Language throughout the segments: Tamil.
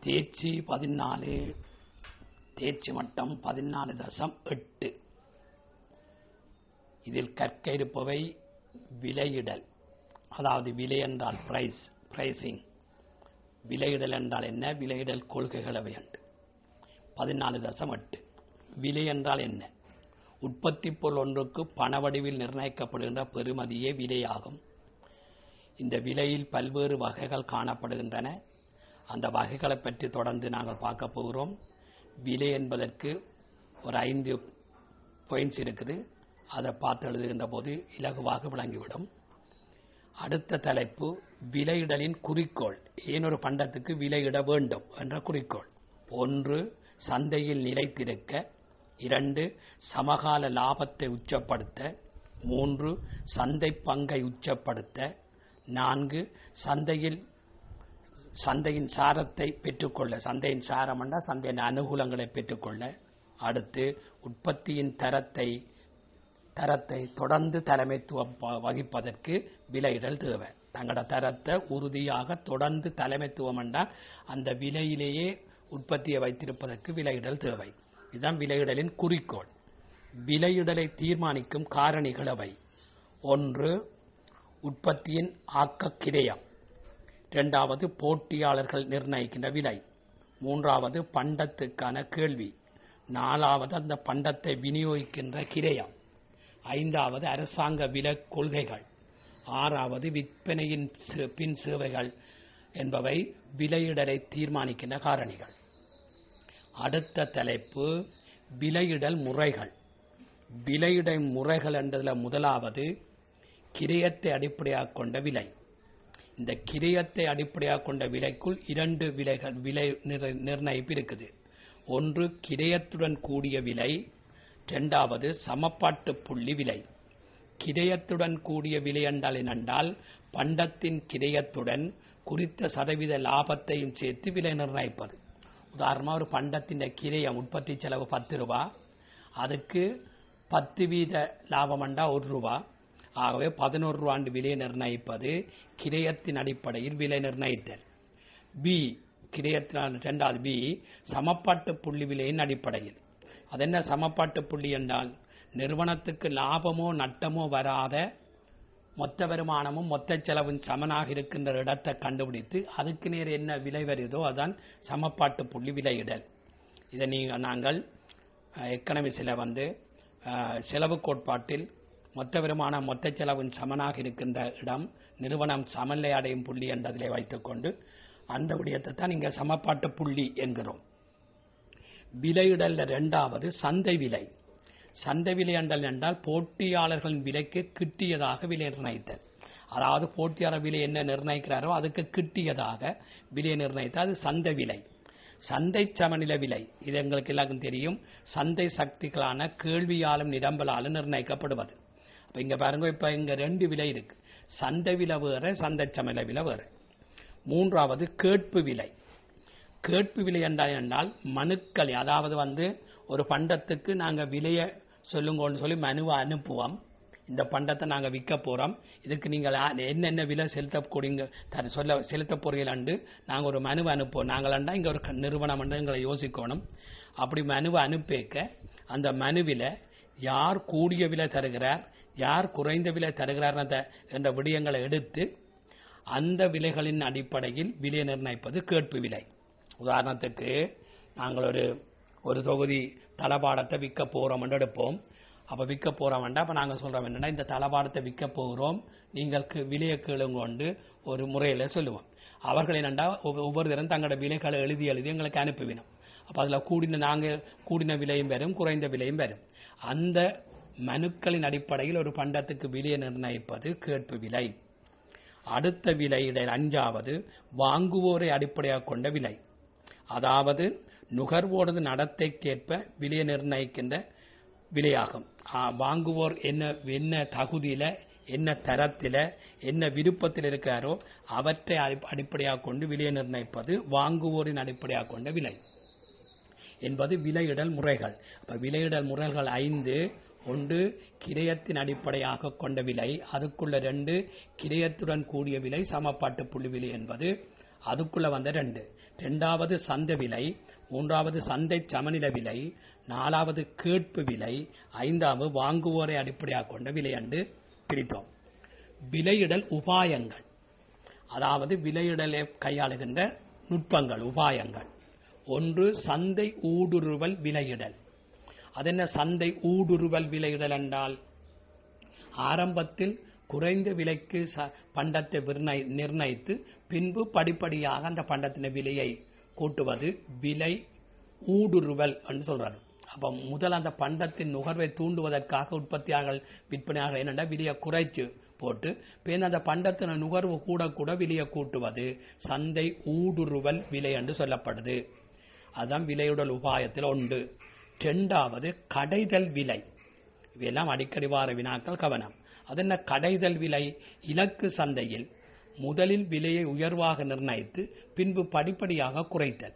தேர்ச்சி பதினாலு. தேர்ச்சி மட்டம் பதினாலு தசம் எட்டு. இதில் கற்க இருப்பவை விலையிடல். அதாவது விலை என்றால் பிரைஸ் பிரைசிங் விலையிடல் என்றால் என்ன? விலையிடல் கொள்கைகள் அவை உண்டு பதினாலு தசம் எட்டு. விலை என்றால் என்ன? உற்பத்தி பொருள் ஒன்றுக்கு பண வடிவில் நிர்ணயிக்கப்படுகின்ற பெறுமதியே விலையாகும். இந்த விலையில் பல்வேறு வகைகள் காணப்படுகின்றன. அந்த வகைகளை பற்றி தொடர்ந்து நாங்கள் பார்க்க போகிறோம். விலை என்பதற்கு ஒரு ஐந்து பாயிண்ட்ஸ் இருக்குது. அதை பார்த்து எழுதுகின்ற போது இலகுவாக விளங்கிவிடும். அடுத்த தலைப்பு விலையிடலின் குறிக்கோள். ஏனொரு பண்டத்துக்கு விலையிட வேண்டும் என்ற குறிக்கோள்? ஒன்று சந்தையில் நிலைத்திருக்க இரண்டு சமகால லாபத்தை உச்சப்படுத்த. மூன்று சந்தை பங்கை உச்சப்படுத்த. நான்கு சந்தையில் சந்தையின் சாரத்தை பெற்றுக்கொள்ள சந்தையின் சாரம்னா சந்தையின் அனுகூலங்களை பெற்றுக்கொள்ள அடுத்து உற்பத்தியின் தரத்தை தரத்தை தொடர்ந்து தலைமைத்துவம் வகிப்பதற்கு விலையிடல் தேவை. தங்களோட தரத்தை உறுதியாக தொடர்ந்து தலைமைத்துவம் என்றால் அந்த விலையிலேயே உற்பத்தியை வைத்திருப்பதற்கு விலையிடல் தேவை. இதுதான் விலையிடலின் குறிக்கோள். விலையிடலை தீர்மானிக்கும் காரணிகள் அவை. ஒன்று உற்பத்தியின் ஆக்க கிரயம் இரண்டாவது போட்டியாளர்கள் நிர்ணயிக்கின்ற விலை. மூன்றாவது பண்டத்துக்கான கேள்வி. நாலாவது அந்த பண்டத்தை விநியோகிக்கின்ற கிரயம். ஐந்தாவது அரசாங்க வில கொள்கைகள். ஆறாவது விற்பனையின் சே- பின் சேவைகள் என்பவை விலையிடலை தீர்மானிக்கின்ற காரணிகள். அடுத்த தலைப்பு விலையிடல் முறைகள். விலையிடல் முறைகள் என்றதில் முதலாவது கிரயத்தை அடிப்படையாக கொண்ட விலை. இந்த கிரயத்தை அடிப்படையாக கொண்ட விலைக்குள் இரண்டு விலைகள் விலை நிர்- நிர்ணயிப்பு இருக்குது. ஒன்று கிரயத்துடன் கூடிய விலை. இரண்டாவது சமப்பாட்டு புள்ளி விலை. கிரயத்துடன் கூடிய விலை என்றால் என்னென்றால் பண்டத்தின் கிரயத்துடன் குறித்த சதவீத லாபத்தையும் சேர்த்து விலை நிர்ணயிப்பது. உதாரணமாக ஒரு பண்டத்தின் கிரயம் உற்பத்தி செலவு பத்து ரூபா. அதுக்கு பத்து வீத லாபம் என்றால் ஒரு ரூபா. ஆகவே பதினோரு ஆண்டு விலை நிர்ணயிப்பது கிரயத்தின் அடிப்படையில் விலை நிர்ணயித்தல். பி கிரயத்தினால் இரண்டாவது பி சமப்பாட்டு புள்ளி விலையின் அடிப்படையில். அது என்ன சமப்பாட்டு புள்ளி என்றால் நிறுவனத்துக்கு லாபமோ நட்டமோ வராத மொத்த வருமானமும் மொத்த செலவும் சமனாக இருக்கின்ற இடத்தை கண்டுபிடித்து அதுக்கு நேர் என்ன விலை வருதோ அதான் சமப்பாட்டு புள்ளி விலையிடல். இதை நீங்கள் நாங்கள் எக்கனமிஸில் வந்து செலவு கோட்பாட்டில் மொத்த வருமானம் மொத்த செலவின் சமனாக இருக்கின்ற இடம் நிறுவனம் சமநிலை அடையும் புள்ளி என்றதிலே வைத்துக்கொண்டு அந்த விடயத்தை தான் இங்கே சமப்பாட்டு புள்ளி என்கிறோம். விலையிடல்ல இரண்டாவது சந்தை விலை. சந்தை விலை என்றல் என்றால் போட்டியாளர்களின் விலைக்கு கிட்டியதாக விலை நிர்ணயித்தல். அதாவது போட்டியாளர் விலை என்ன நிர்ணயிக்கிறாரோ அதுக்கு கிட்டியதாக விலை நிர்ணயித்தால். அது சந்தை விலை. சந்தை சமநிலை விலை. இது எங்களுக்கு எல்லாருக்கும் தெரியும். சந்தை சக்திகளான கேள்வியாலும் நிரம்பலாலும் நிர்ணயிக்கப்படுவது. அப்ப இங்க பாருங்க இப்ப இங்க ரெண்டு விலை இருக்கு. சந்தை விலை வேற சந்தை சமநிலை விலை வேற. மூன்றாவது கேட்பு விலை. கேட்பு விலை என்றால் என்றால் மனுக்களை. அதாவது வந்து ஒரு பண்டத்துக்கு நாங்கள் விலையை சொல்லுங்கன்னு சொல்லி மனுவை அனுப்புவோம். இந்த பண்டத்தை நாங்கள் விற்க போகிறோம் இதுக்கு நீங்கள் என்னென்ன விலை செலுத்தக்கூடியங்க தர சொல்ல செலுத்த போறீங்களாண்டு நாங்கள் ஒரு மனுவை அனுப்புவோம். நாங்களாண்டா இங்கே ஒரு நிறுவனம் என்று எங்களை யோசிக்கணும். அப்படி மனுவை அனுப்பிக்க அந்த மனுவில் யார் கூடிய விலை தருகிறார் யார் குறைந்த விலை தருகிறார் என்ற விடயங்களை எடுத்து அந்த விலைகளின் அடிப்படையில் விலை நிர்ணயிப்பது கேட்பு விலை. உதாரணத்துக்கு நாங்கள் ஒரு ஒரு தொகுதி தளபாடத்தை விற்க போகிறோம் எடுப்போம். அப்போ விற்க போகிறோம் அப்போ நாங்கள் சொல்கிறோம் என்னென்னா இந்த தளபாடத்தை விற்க போகிறோம் நீங்கள் விலையை கேளுங்கொண்டு ஒரு முறையில் சொல்லுவோம். அவர்கள் என்னண்டா ஒவ்வொரு ஒவ்வொரு தரம் தங்களோட விலைகளை எழுதி எழுதி எங்களுக்கு அனுப்புவினோம் அப்போ அதில் கூடின நாங்கள் கூடின விலையும் வரும் குறைந்த விலையும் வரும். அந்த மனுக்களின் அடிப்படையில் ஒரு பண்டத்துக்கு விலையை நிர்ணயிப்பது கேட்பு விலை. அடுத்த விலையிடல் அஞ்சாவது வாங்குவோரை அடிப்படையாக கொண்ட விலை. அதாவது நுகர்வோரது நடத்தைக்கேற்ப விலையை நிர்ணயிக்கின்ற விலையாகும். வாங்குவோர் என்ன என்ன தகுதியில என்ன தரத்தில என்ன விருப்பத்தில் இருக்கிறாரோ அவற்றை அடி- அடிப்படையாக கொண்டு விலையை நிர்ணயிப்பது வாங்குவோரின் அடிப்படையாக கொண்ட விலை. என்பது விலையிடல் முறைகள். அப்ப விலையிடல் முறைகள் ஐந்து ஒன்று கிரயத்தின் அடிப்படையாக கொண்ட விலை அதுக்குள்ள ரெண்டு கிரயத்துடன் கூடிய விலை சமப்பாட்டு புள்ளி விலை என்பது. அதுக்குள்ள வந்த ரெண்டு. ரெண்டாவது சந்தை விலை மூன்றாவது சந்தை சமநில விலை நாலாவது கேட்பு விலை ஐந்தாவது வாங்குவோரை அடிப்படையாக கொண்ட விலை என்று பிரித்தோம். விலையிடல் உபாயங்கள். அதாவது விலையிடலை கையாளுகின்ற நுட்பங்கள் உபாயங்கள். ஒன்று சந்தை ஊடுருவல் விலையிடல். அதென்ன சந்தை ஊடுருவல் விலையிடல் என்றால் ஆரம்பத்தில் குறைந்த விலைக்கு ச- பண்டத்தை நிர்ணயித்து பின்பு படிப்படியாக அந்த பண்டத்தின் விலையை கூட்டுவது விலை ஊடுருவல் என்று சொல்றாரு. அப்ப முதல் அந்த பண்டத்தின் நுகர்வை தூண்டுவதற்காக உற்பத்தியாக விற்பனையாக என்னென்ன விலையை குறைச்சு போட்டு பின் அந்த பண்டத்தின் நுகர்வு கூட கூட விலையை கூட்டுவது சந்தை ஊடுருவல் விலை என்று சொல்லப்படுது. அதான் விலையுடல் உபாயத்தில் உண்டு ரெண்டாவது கடைதல் விலை. இவையெல்லாம் அடிக்கடி வார வினாக்கள் கவனம். அது என்ன கடைதல் விலை? இலக்கு சந்தையில் முதலில் விலையை உயர்வாக நிர்ணயித்து பின்பு படிப்படியாக குறைத்தல்.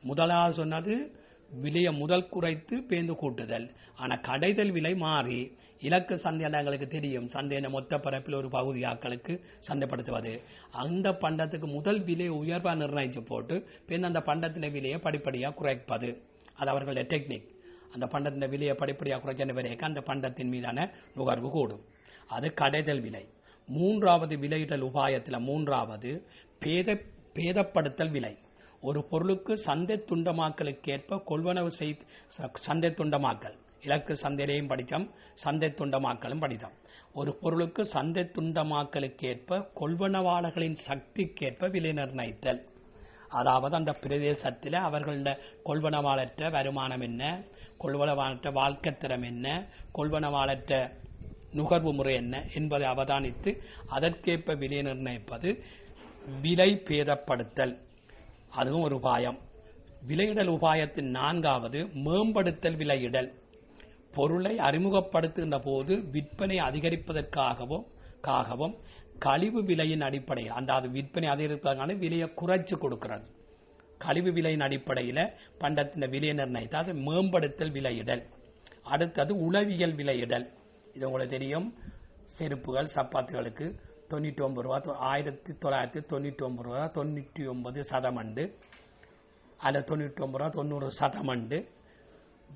முதலாவது சொன்னது விலையை முதல் குறைத்து பேந்து கூட்டுதல். ஆனால் கடைதல் விலை மாறி இலக்கு சந்தை எங்களுக்கு தெரியும். சந்தையின மொத்த பரப்பில் ஒரு பகுதி ஆக்களுக்கு சந்தைப்படுத்துவது. அந்த பண்டத்துக்கு முதல் விலையை உயர்வாக நிர்ணயித்து போட்டு பின் அந்த பண்டத்தில் விலையை படிப்படியாக குறைப்பது. அது அவர்களுடைய டெக்னிக் அந்த பண்டத்தின் விலையை படிப்படியாக குறைக்கின்ற வரைக்கும் அந்த பண்டத்தின் மீதான நுகர்வு கூடும். அது கடைதல் விலை. மூன்றாவது விலையிடல் உபாயத்தில் மூன்றாவது பேத பேதப்படுத்தல் விலை. ஒரு பொருளுக்கு சந்தை துண்டமாக்கலுக்கேற்ப கொள்வனவு செய் சந்தை துண்டமாக்கல். இலக்கு சந்தையிலையும் படித்தோம் சந்தை துண்டமாக்கலும் படித்தோம். ஒரு பொருளுக்கு சந்தை துண்டமாக்கலுக்கேற்ப கொள்வனவாளர்களின் சக்திக்கேற்ப விலை நிர்ணயித்தல். அதாவது அந்த பிரதேசத்தில் அவர்களோட கொள்வனவாளற்ற வருமானம் என்ன? கொள்வனவாளற்ற வாழ்க்கை திறம் என்ன? கொள்வனவாளற்ற நுகர்வு முறை என்ன? என்பதை அவதானித்து அதற்கேற்ப விலை நிர்ணயிப்பது விலை பேதப்படுத்தல். அதுவும் ஒரு உபாயம். விலையிடல் உபாயத்தின் நான்காவது மேம்படுத்தல் விலையிடல். பொருளை அறிமுகப்படுத்துகின்ற போது விற்பனை அதிகரிப்பதற்காகவும் காகவும் கழிவு விலையின் அடிப்படையில் அந்த அது விற்பனை அதிகரிப்பதற்கான விலையை குறைச்சு கொடுக்கிறது. கழிவு விலையின் அடிப்படையில் பண்டத்தின் விலை நிர்ணயித்து அது மேம்படுத்தல் விலையிடல். அடுத்தது உளவியல் விலையிடல். இது உங்களுக்கு தெரியும் செருப்புகள் சப்பாத்துகளுக்கு தொண்ணூற்றி ஒன்பது ரூபா ஆயிரத்தி தொள்ளாயிரத்தி தொண்ணூற்றி ஒன்பது ரூபா தொண்ணூற்றி ஒன்பது சதமண்டு. அல்ல தொண்ணூற்றி ஒன்பது ரூபா தொண்ணூறு சதமண்டு.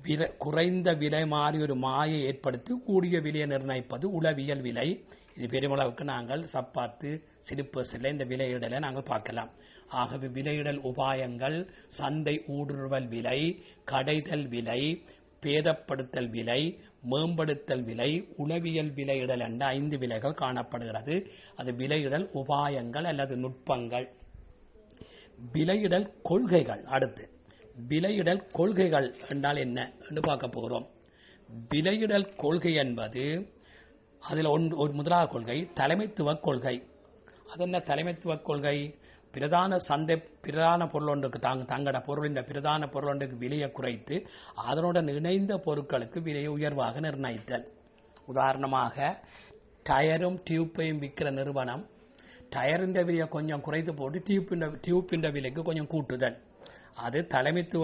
விலை குறைந்த விலை மாறி ஒரு மாயை ஏற்படுத்தி கூடிய விலையை நிர்ணயிப்பது உளவியல் விலை. இது பெருமளவுக்கு நாங்கள் சப்பாத்து சிலிப்பர்ஸில் இந்த விலையிடலை நாங்கள் பார்க்கலாம். ஆகவே விலையிடல் உபாயங்கள் சந்தை ஊடுருவல் விலை கடைதல் விலை பேதப்படுத்தல் விலை மேம்படுத்தல் விலை உளவியல் விலையிடல் என்ற ஐந்து விலைகள் காணப்படுகிறது. அது விலையிடல் உபாயங்கள் அல்லது நுட்பங்கள். விலையிடல் கொள்கைகள் அடுத்து. விலையிடல் கொள்கைகள் என்றால் என்ன என்று பார்க்க போகிறோம். விலையிடல் கொள்கை என்பது அதில் ஒன்று ஒரு முதலாவது கொள்கை தலைமைத்துவ கொள்கை. அது என்ன தலைமைத்துவ கொள்கை? பிரதான சந்தை பிரதான பொருள் ஒன்றுக்கு தாங்க தங்கட பொருளின் பிரதான பொருள் ஒன்றுக்கு விலையை குறைத்து அதனுடன் இணைந்த பொருட்களுக்கு விலையை உயர்வாக நிர்ணயித்தல். உதாரணமாக டயரும் டியூப்பையும் விற்கிற நிறுவனம் டயரின் விலையை கொஞ்சம் குறைத்து போட்டு டியூப்பின் டியூப்பின் விலைக்கு கொஞ்சம் கூட்டுதல். அது தலைமைத்துவ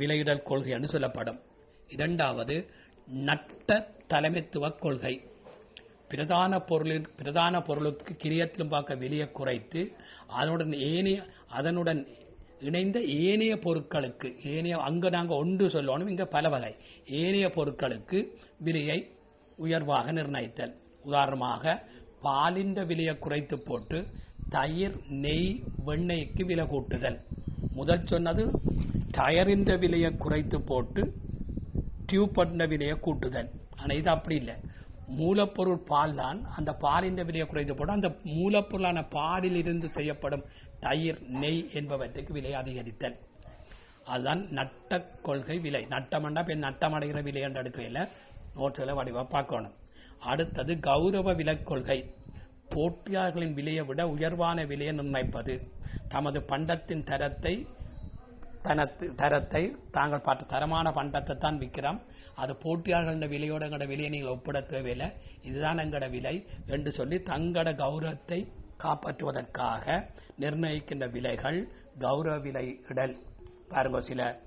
விலையிடல் கொள்கை என்று சொல்லப்படும். இரண்டாவது நட்ட தலைமைத்துவ கொள்கை. பிரதான பொருளின் பிரதான பொருளுக்கு கிரியத்திலும் பார்க்க வெளியே குறைத்து அதனுடன் ஏனைய அதனுடன் இணைந்த ஏனைய பொருட்களுக்கு ஏனைய அங்கு நாங்கள் ஒன்று சொல்லணும் இங்கே பல வகை. ஏனைய பொருட்களுக்கு விலையை உயர்வாக நிர்ணயித்தல். உதாரணமாக பாலின்ற விலையை குறைத்து போட்டு தயிர் நெய் வெண்ணெய்க்கு விலை கூட்டுதல். முதல் சொன்னது டயரின்ற விலையை குறைத்து போட்டு டியூப் பண்ண விலையை கூட்டுதல். ஆனால் இது அப்படி இல்லை. மூலப்பொருள் பால் தான் அந்த பாலின் விலையை குறைத்து போட்டு அந்த மூலப்பொருளான பாலில் இருந்து செய்யப்படும் தயிர் நெய் என்பவற்றுக்கு விலை அதிகரித்தல். அதுதான் நட்ட கொள்கை விலை. நட்டமண்டா பெண் நட்டமடைகிற விலை என்ற அடுக்கையில் நோட்டுகளை வடிவாக பார்க்கணும். அடுத்தது கௌரவ விலைக் கொள்கை. போட்டியாளர்களின் விலையை விட உயர்வான விலையை நிர்ணயிப்பது தமது பண்டத்தின் தரத்தை தனத்து தரத்தை தாங்கள் பார்த்த தரமான பண்டத்தை தான் விற்கிறோம். அது போட்டியாளர்கள விலையோட எங்களோட விலையை நீங்கள் ஒப்பிட தேவையில்லை. இதுதான் எங்களோட விலை என்று சொல்லி தங்கட கௌரவத்தை காப்பாற்றுவதற்காக நிர்ணயிக்கின்ற விலைகள் கௌரவ விலை இடல். பாருங்க சில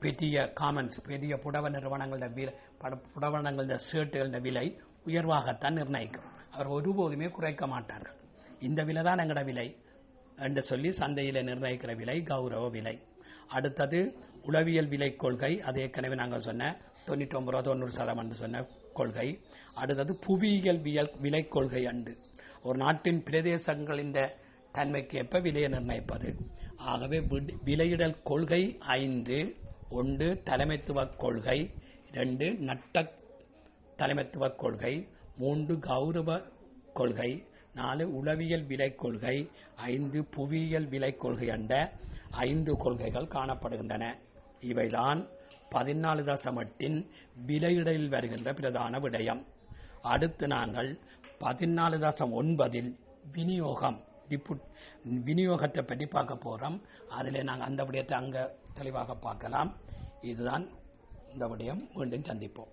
பெரிய காமன்ஸ் பெரிய புடவ நிறுவனங்களோட விலை பட- புடவனங்களோட ஷர்ட்டுகளோட விலை உயர்வாகத்தான் நிர்ணயிக்கும். அவர் ஒருபோதுமே குறைக்க மாட்டார்கள் இந்த விலை தான் எங்களோட விலை. என்று சொல்லி சந்தையில் நிர்ணயிக்கிற விலை கௌரவ விலை. அடுத்தது உளவியல் விலை கொள்கை. அது ஏற்கனவே நாங்கள் சொன்ன தொண்ணூற்றி ஒன்பது ரூபா தொண்ணூறு சதம் என்று சொன்ன கொள்கை. அடுத்தது புவியியல் வியல் விலை கொள்கை அண்டு ஒரு நாட்டின் பிரதேசங்களின் தன்மைக்கு ஏற்ப விலையை நிர்ணயிப்பது. ஆகவே விடு- விலையிடல் கொள்கை ஐந்து ஒன்று தலைமைத்துவ கொள்கை ரெண்டு நட்ட தலைமைத்துவ கொள்கை மூன்று கௌரவ கொள்கை நாலு உளவியல் விலை கொள்கை ஐந்து புவியியல் விலை கொள்கை என்ற ஐந்து கொள்கைகள் காணப்படுகின்றன. இவைதான் பதினாலு தசமட்டின் விலையிடலில் வருகின்ற பிரதான விடயம். அடுத்து நாங்கள் பதினாலு தசம் ஒன்பதில் விநியோகம் விநியோகத்தை பற்றி பார்க்க போகிறோம் அதில் நாங்கள் அந்த விடயத்தை அங்கே தெளிவாக பார்க்கலாம். இதுதான் இந்த விடயம். மீண்டும் சந்திப்போம்.